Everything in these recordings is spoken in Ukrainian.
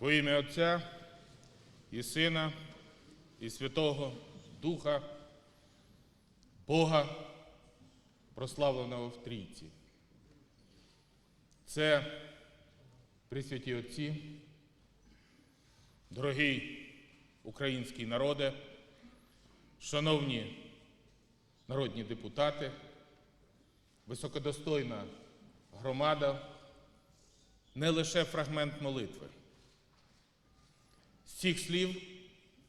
Во ім'я Отця і Сина, і Святого Духа, Бога, прославленого в Трійці. Це Пресвяті Отці, дорогий український народе, шановні народні депутати, високодостойна громада, не лише фрагмент молитви. Цих слів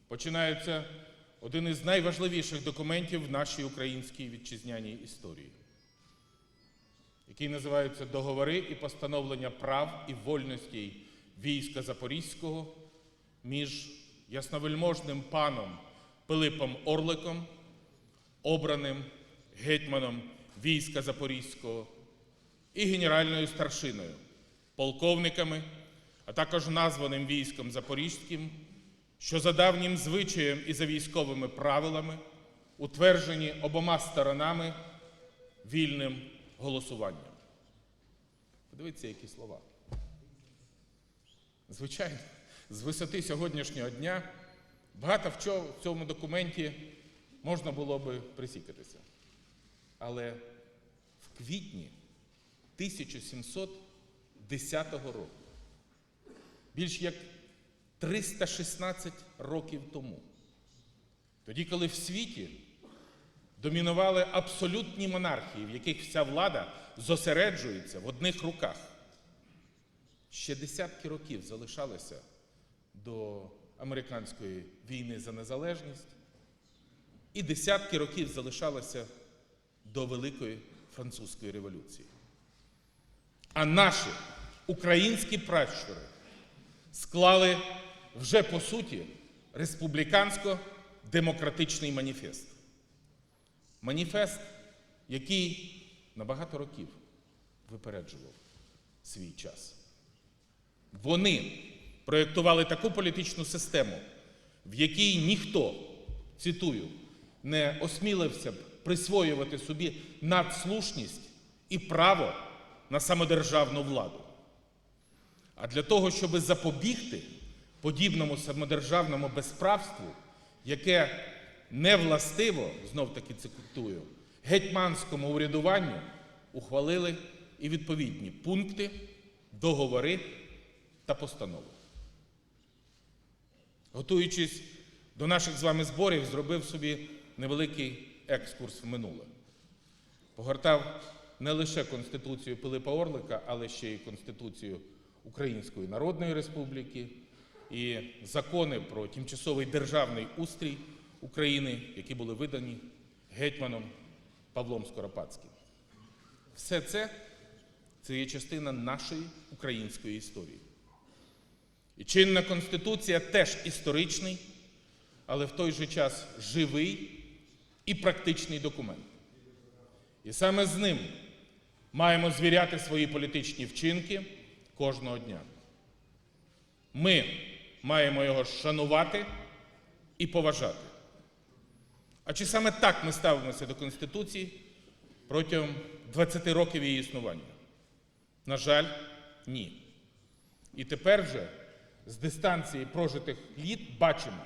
починається один із найважливіших документів в нашій українській вітчизняній історії, який називається Договори і постановлення прав і вольностей війська Запорізького між ясновельможним паном Пилипом Орликом, обраним гетьманом війська Запорізького і генеральною старшиною, полковниками, а також названим військом Запорізьким, що за давнім звичаєм і за військовими правилами утверджені обома сторонами вільним голосуванням. Подивіться, які слова. Звичайно, з висоти сьогоднішнього дня багато в в цьому документі можна було би присікатися. Але в квітні 1710 року, більш як 316 років тому, тоді, коли в світі домінували абсолютні монархії, в яких вся влада зосереджується в одних руках, ще десятки років залишалося до американської війни за незалежність, і десятки років залишалося до Великої французької революції. А наші українські пращури склали вже по суті республікансько-демократичний маніфест. Маніфест, який на багато років випереджував свій час. Вони проєктували таку політичну систему, в якій ніхто, цитую, не осмілився б присвоювати собі надслушність і право на самодержавну владу. А для того, щоб запобігти подібному самодержавному безправству, яке не властиво, знов таки цитую, гетьманському урядуванню, ухвалили і відповідні пункти, договори та постанови. Готуючись до наших з вами зборів, зробив собі невеликий екскурс в минуле. Погортав не лише Конституцію Пилипа Орлика, але ще й Конституцію Української Народної Республіки і закони про тимчасовий державний устрій України, які були видані гетьманом Павлом Скоропадським. Все це це є частина нашої української історії. І чинна Конституція теж історичний, але в той же час живий і практичний документ. І саме з ним маємо звіряти свої політичні вчинки кожного дня. Ми маємо його шанувати і поважати. А чи саме так ми ставимося до Конституції протягом 20 років її існування? На жаль, ні. І тепер вже з дистанції прожитих літ бачимо,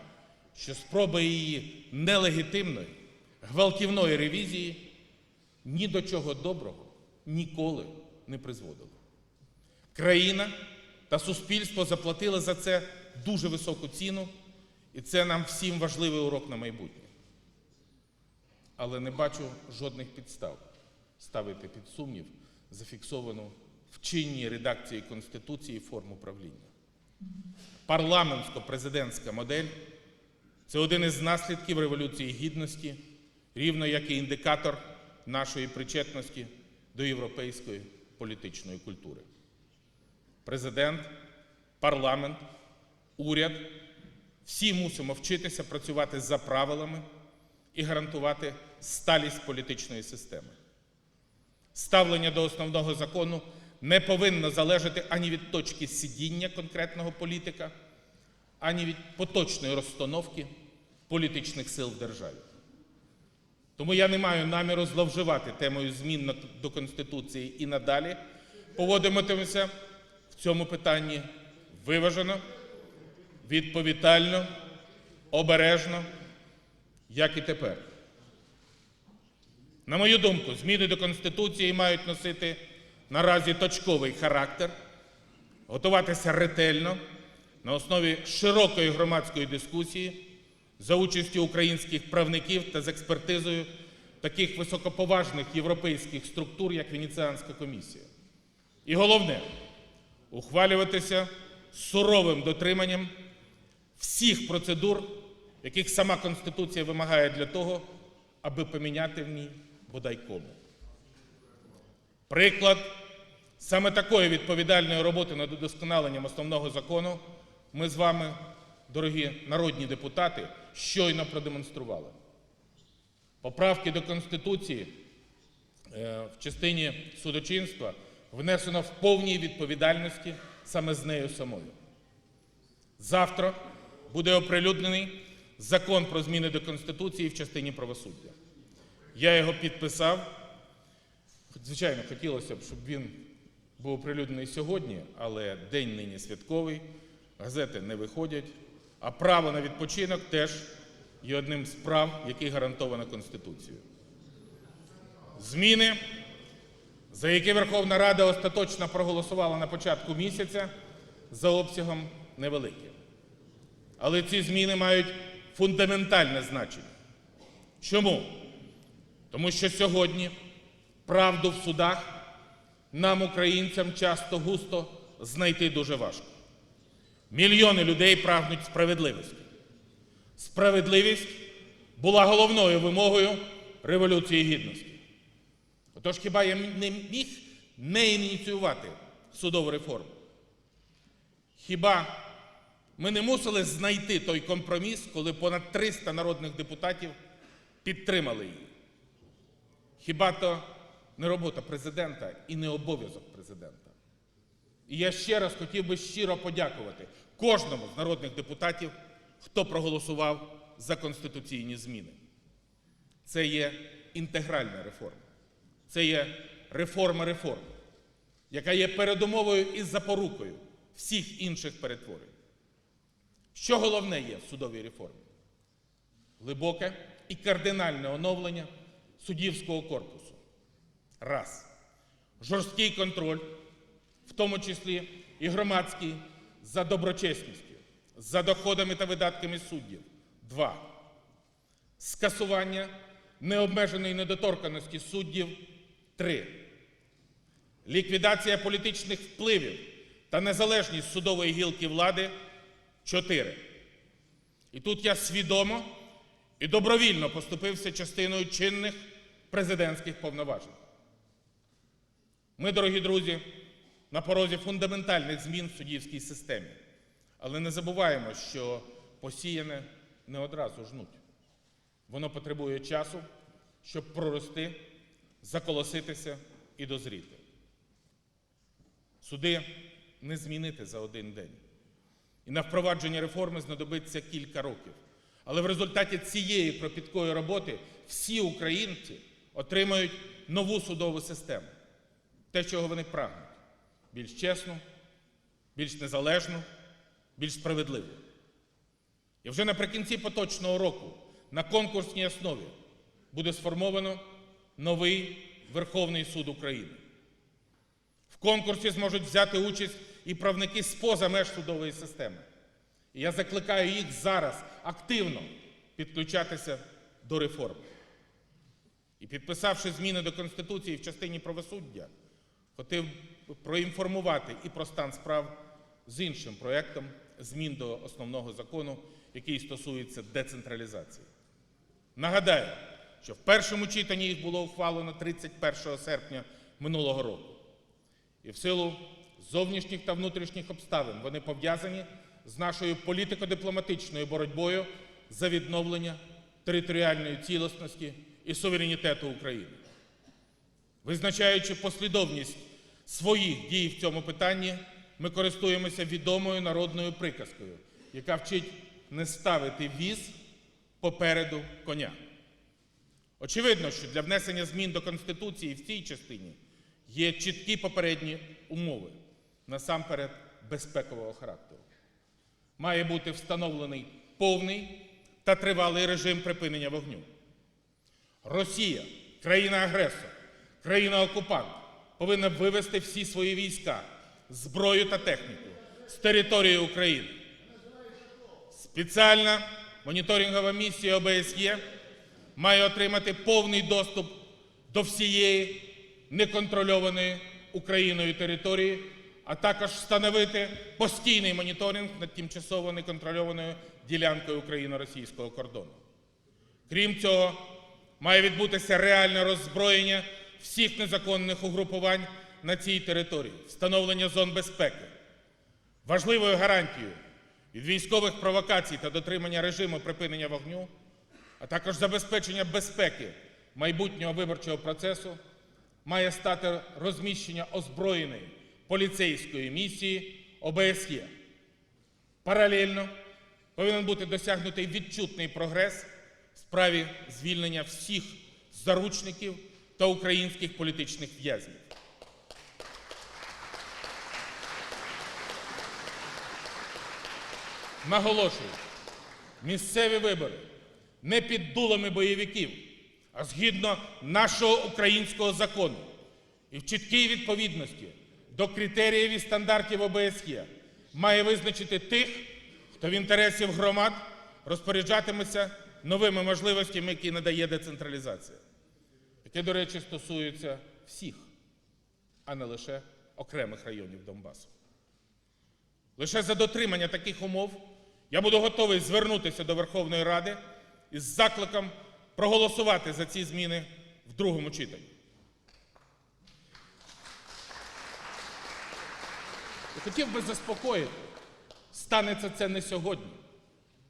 що спроба її нелегітимної, гвалтівної ревізії ні до чого доброго ніколи не призводили. Країна та суспільство заплатили за це дуже високу ціну, і це нам всім важливий урок на майбутнє. Але не бачу жодних підстав ставити під сумнів зафіксовану в чинній редакції Конституції форму правління. Парламентсько-президентська модель це один із наслідків Революції Гідності, рівно як і індикатор нашої причетності до європейської політичної культури. Президент, парламент, уряд всі мусимо вчитися працювати за правилами і гарантувати сталість політичної системи. Ставлення до основного закону не повинно залежати ані від точки сидіння конкретного політика, ані від поточної розстановки політичних сил в державі. Тому я не маю наміру зловживати темою змін до Конституції і надалі поводитимемося в цьому питанні виважено відповідально, обережно, як і тепер. На мою думку, зміни до Конституції мають носити наразі точковий характер, готуватися ретельно на основі широкої громадської дискусії за участю українських правників та з експертизою таких високоповажних європейських структур, як Венеціанська комісія. І головне ухвалюватися суровим дотриманням всіх процедур, яких сама Конституція вимагає для того, аби поміняти в ній бодай кому. Приклад саме такої відповідальної роботи над удосконаленням основного закону ми з вами, дорогі народні депутати, щойно продемонстрували. Поправки до Конституції е, в частині судочинства внесено в повній відповідальності саме з нею самою. Завтра буде оприлюднений закон про зміни до Конституції в частині правосуддя. Я його підписав. Звичайно, хотілося б, щоб він був оприлюднений сьогодні, але день нині святковий, газети не виходять, а право на відпочинок теж є одним з прав, які гарантовано Конституцією. Зміни, за які Верховна Рада остаточно проголосувала на початку місяця, за обсягом невеликі. Але ці зміни мають фундаментальне значення. Чому? Тому що сьогодні правду в судах нам, українцям, часто густо знайти дуже важко. Мільйони людей прагнуть справедливості. Справедливість була головною вимогою Революції Гідності. Отож, хіба я не міг не ініціювати судову реформу? Хіба ми не мусили знайти той компроміс, коли понад 300 народних депутатів підтримали її? Хіба то не робота президента і не обов'язок президента? І я ще раз хотів би щиро подякувати кожному з народних депутатів, хто проголосував за конституційні зміни. Це є інтегральна реформа, це є реформа реформ, яка є передумовою і запорукою всіх інших перетворень. Що головне є в судовій реформі? Глибоке і кардинальне оновлення суддівського корпусу. Раз. Жорсткий контроль, в тому числі і громадський, за доброчесністю, за доходами та видатками суддів. Два. Скасування необмеженої недоторканості суддів. Три. Ліквідація політичних впливів та незалежність судової гілки влади. Чотири. І тут я свідомо і добровільно поступився частиною чинних президентських повноважень. Ми, дорогі друзі, на порозі фундаментальних змін в суддівській системі. Але не забуваємо, що посіяне не одразу жнуть. Воно потребує часу, щоб прорости, заколоситися і дозріти. Суди не змінити за один день. І на впровадження реформи знадобиться кілька років. Але в результаті цієї кропіткої роботи всі українці отримають нову судову систему. Те, чого вони прагнуть більш чесну, більш незалежну, більш справедливу. І вже наприкінці поточного року на конкурсній основі буде сформовано новий Верховний суд України. В конкурсі зможуть взяти участь і правники з-поза меж судової системи. І я закликаю їх зараз активно підключатися до реформ. І підписавши зміни до Конституції в частині правосуддя, хотів проінформувати і про стан справ з іншим проєктом змін до основного закону, який стосується децентралізації. Нагадаю, що в першому читанні їх було ухвалено 31 серпня минулого року. І в силу зовнішніх та внутрішніх обставин вони пов'язані з нашою політико-дипломатичною боротьбою за відновлення територіальної цілісності і суверенітету України. Визначаючи послідовність своїх дій в цьому питанні, ми користуємося відомою народною приказкою, яка вчить не ставити віз попереду коня. Очевидно, що для внесення змін до Конституції в цій частині є чіткі попередні умови, насамперед безпекового характеру. має бути встановлений повний та тривалий режим припинення вогню. Росія, країна-агресор, країна-окупант повинна вивести всі свої війська, зброю та техніку з території України. Спеціальна моніторингова місія ОБСЄ має отримати повний доступ до всієї неконтрольованої Україною території, а також встановити постійний моніторинг над тимчасово неконтрольованою ділянкою україно-російського кордону. Крім цього, має відбутися реальне роззброєння всіх незаконних угрупувань на цій території, встановлення зон безпеки. Важливою гарантією від військових провокацій та дотримання режиму припинення вогню, а також забезпечення безпеки майбутнього виборчого процесу має стати розміщення озброєної поліцейської місії ОБСЄ. Паралельно повинен бути досягнутий відчутний прогрес в справі звільнення всіх заручників та українських політичних в'язнів. Наголошую, місцеві вибори не під дулами бойовиків, а згідно нашого українського закону і в чіткій відповідності до критеріїв і стандартів ОБСЄ має визначити тих, хто в інтересів громад розпоряджатиметься новими можливостями, які надає децентралізація, яке, до речі, стосується всіх, а не лише окремих районів Донбасу. Лише за дотримання таких умов я буду готовий звернутися до Верховної Ради із закликом проголосувати за ці зміни в другому читанні. І хотів би заспокоїти, станеться це не сьогодні,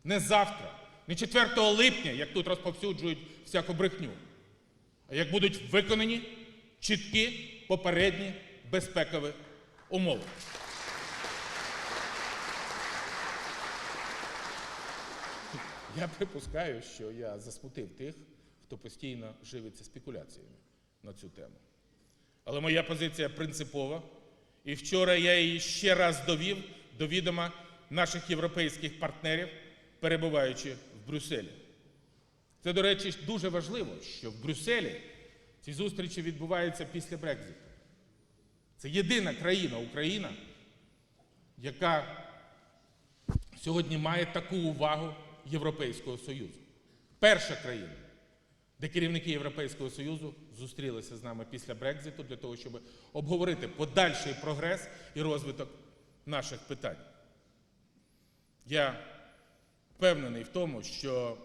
не завтра, не 4 липня, як тут розповсюджують всяку брехню, а як будуть виконані чіткі попередні безпекові умови. Я припускаю, що я засмутив тих, хто постійно живиться спекуляціями на цю тему. Але моя позиція принципова, і вчора я її ще раз довів до відома наших європейських партнерів, перебуваючи в Брюсселі. Це, до речі, дуже важливо, що в Брюсселі ці зустрічі відбуваються після Брекзиту. Це єдина країна, Україна, яка сьогодні має таку увагу Європейського Союзу. Перша країна, де керівники Європейського Союзу зустрілися з нами після Брекзиту для того, щоб обговорити подальший прогрес і розвиток наших питань. Я впевнений в тому, що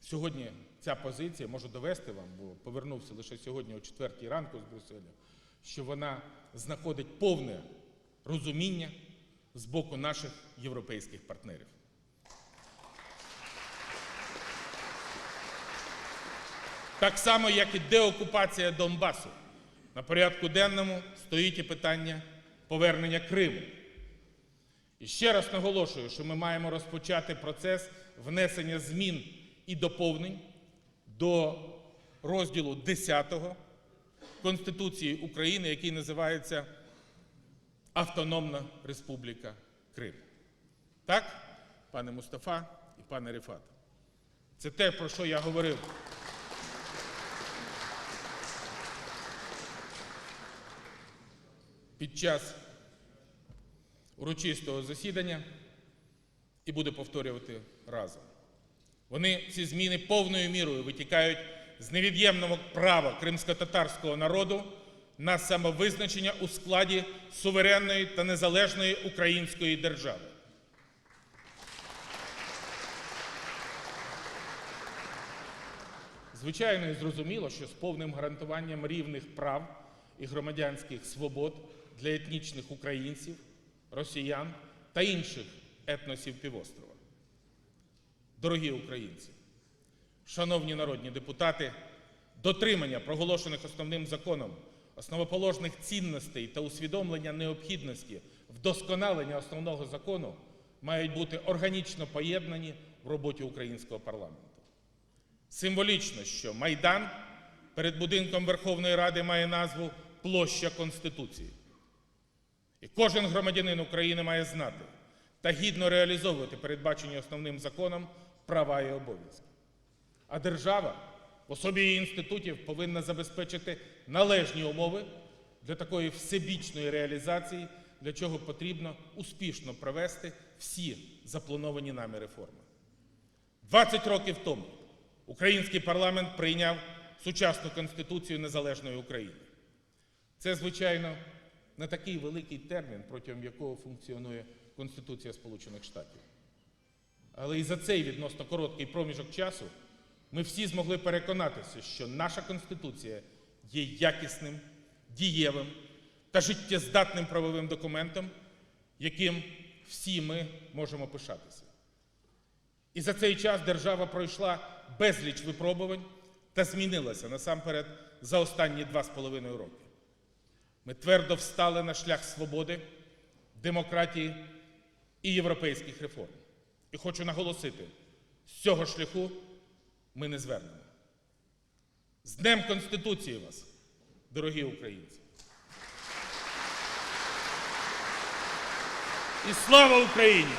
сьогодні ця позиція можу довести вам, бо повернувся лише сьогодні о 4 ранку з Брюсселя, що вона знаходить повне розуміння з боку наших європейських партнерів. Так само, як і деокупація Донбасу. На порядку денному стоїть і питання повернення Криму. І ще раз наголошую, що ми маємо розпочати процес внесення змін і доповнень до розділу 10 Конституції України, який називається Автономна Республіка Крим. Так, пане Мустафа і пане Рифат? Це те, про що я говорив. Під час урочистого засідання і буде повторювати разом. Вони ці зміни повною мірою витікають з невід'ємного права кримсько-татарського народу на самовизначення у складі суверенної та незалежної української держави. Звичайно і зрозуміло, що з повним гарантуванням рівних прав і громадянських свобод для етнічних українців, росіян та інших етносів півострова. Дорогі українці, шановні народні депутати, дотримання проголошених основним законом основоположних цінностей та усвідомлення необхідності вдосконалення основного закону мають бути органічно поєднані в роботі українського парламенту. Символічно, що Майдан перед будинком Верховної Ради має назву Площа Конституції. І кожен громадянин України має знати, та гідно реалізовувати передбачені основним законом права і обов'язки. А держава в особі її інститутів повинна забезпечити належні умови для такої всебічної реалізації, для чого потрібно успішно провести всі заплановані нами реформи. 20 років тому український парламент прийняв сучасну Конституцію Незалежної України. Це, звичайно, не такий великий термін, протягом якого функціонує Конституція Сполучених Штатів. Але і за цей відносно короткий проміжок часу ми всі змогли переконатися, що наша Конституція є якісним, дієвим та життєздатним правовим документом, яким всі ми можемо пишатися. І за цей час держава пройшла безліч випробувань та змінилася насамперед за останні два з половиною роки. Ми твердо встали на шлях свободи, демократії і європейських реформ. І хочу наголосити, з цього шляху ми не звернемо. З Днем Конституції вас, дорогі українці! І слава Україні!